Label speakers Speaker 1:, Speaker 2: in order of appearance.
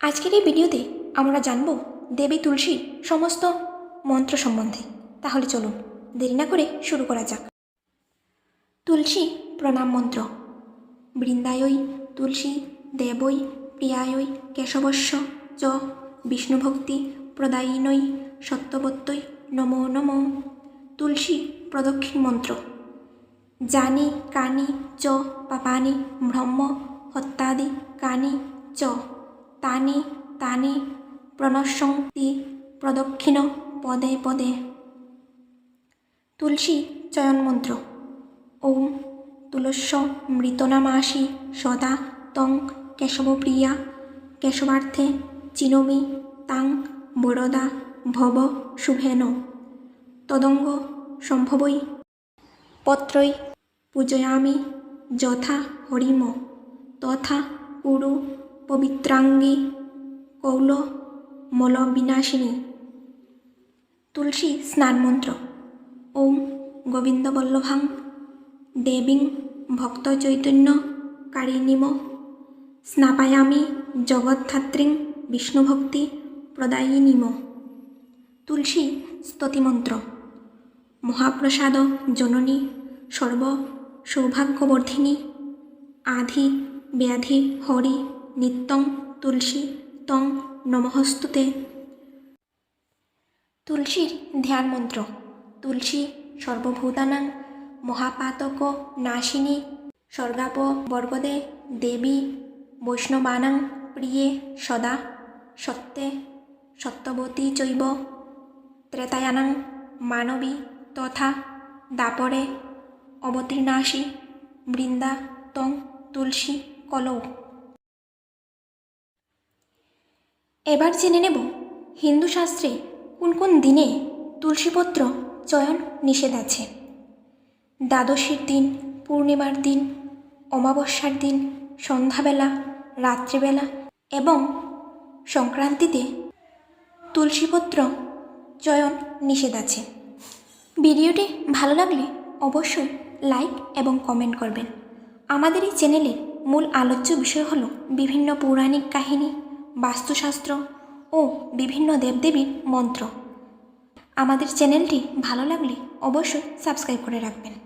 Speaker 1: আজকের এই ভিডিওতে আমরা জানব দেবী তুলসীর সমস্ত মন্ত্র সম্বন্ধে। তাহলে চলুন, দেরি না করে শুরু করা যাক। তুলসী প্রণাম মন্ত্র। বৃন্দায়ই তুলসী দেবই প্রিয়ায়ই কেশবস্য চ বিষ্ণুভক্তি প্রদায়িনৈ সত্যবত্যই নমো নমো। তুলসী প্রদক্ষিণ মন্ত্র। জানি কানি চ পাপানি ব্রহ্ম হত্যাদি কানি চ। তানি তানি প্রণশন্তি প্রদক্ষিণ, পদে পদে। তুলসী চয়ন মন্ত্র ওম তুলস্য মৃতনামাসি সদা তং কেশবপ্রিয়া, কেশবার্থে চিনমি, তাং বরদা, ভব শুভেন। তদঙ্গ সম্ভবই পত্রই পূজয়ামি, যথা হরিম। তথা কুরু পবিত্রাঙ্গী, কৌল, মলবিনাশিনী। তুলসী স্নান মন্ত্র ওম গোবিন্দবল্লভাং দেবীং ভক্তচৈতন্য কারিণীম। স্নাপায়ামি জগদ্ধাত্রীং বিষ্ণুভক্তি প্রদায়িনীম। তুলসী স্তুতিমন্ত্র। মহাপ্রসাদ জননী সর্ব সৌভাগ্যবর্ধিনী আধি, ব্যাধি, হরি। নিত্যং তুলসী তং নমহস্তুতে তুলসীর ধ্যান মন্ত্র। তুলসী সর্বভূতানাং মহাপাতক নাশিনী স্বর্গাপ বর্গদে দেবী বৈষ্ণবানাং প্রিয়ে সদা সত্যে সত্যবতী চৈব ত্রেতায়ানাং মানবী তথা দাপরে অবতীর্ণাসি বৃন্দা তং তুলসী কলৌ। এবার জেনে নেব, হিন্দু শাস্ত্রে কোন কোন দিনে তুলসীপত্র চয়ন নিষেধ আছে। দ্বাদশীর দিন, পূর্ণিমার দিন, অমাবস্যার দিন, সন্ধ্যাবেলা, রাত্রিবেলা এবং সংক্রান্তিতে তুলসীপত্র চয়ন নিষেধ আছে। ভিডিওটি ভালো লাগলে অবশ্যই লাইক এবং কমেন্ট করবেন। আমাদের এই চ্যানেলের মূল আলোচ্য বিষয় হলো বিভিন্ন পৌরাণিক কাহিনী বাস্তুশাস্ত্র ও বিভিন্ন দেবদেবীর মন্ত্র। আমাদের চ্যানেলটি ভালো লাগলে অবশ্যই সাবস্ক্রাইব করে রাখবেন।